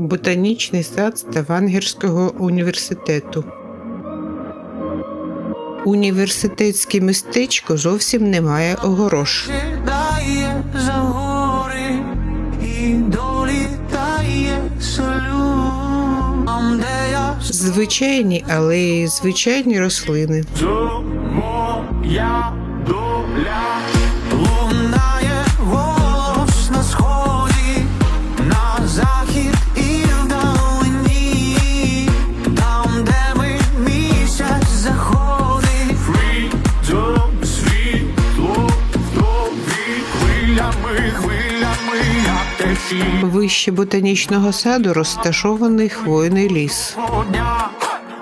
Ботанічний сад Ставангерського університету. Університетське містечко зовсім не має я Звичайні алеї, звичайні рослини. То моя доля хвилями, хвилями, як течі. Вище ботанічного саду розташований хвойний ліс. Дня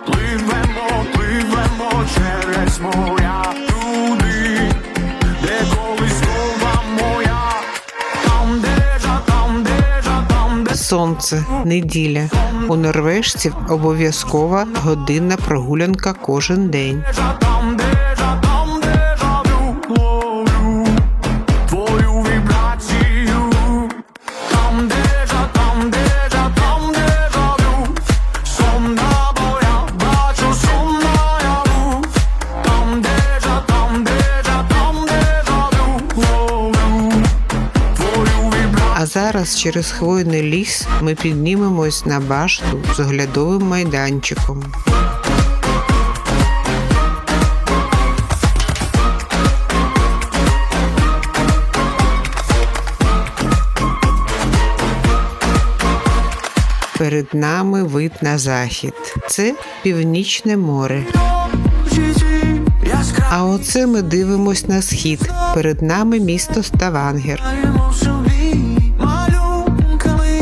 пливемо, пливемо через моря туди, де колись моя, там де жа, там де жа, там де Сонце, неділя. У норвежців обов'язкова годинна прогулянка кожен день. там зараз через хвойний ліс ми піднімемось на башту з оглядовим майданчиком. Перед нами вид на захід. Це північне море. А оце ми дивимось на схід. Перед нами місто Ставангер.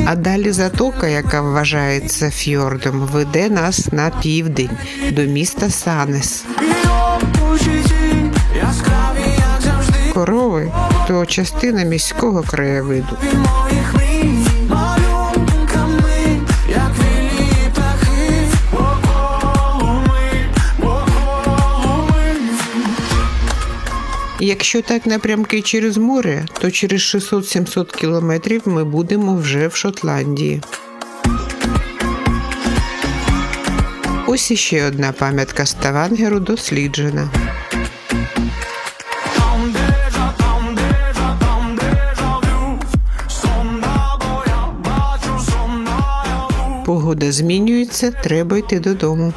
А далі затока, яка вважається фьордом, веде нас на південь до міста Санес. Корови то частина міського краєвиду. Якщо так напрямки через море, то через 600-700 кілометрів ми будемо вже в Шотландії. Ось іще одна пам'ятка Ставангеру досліджена. Погода змінюється, треба йти додому.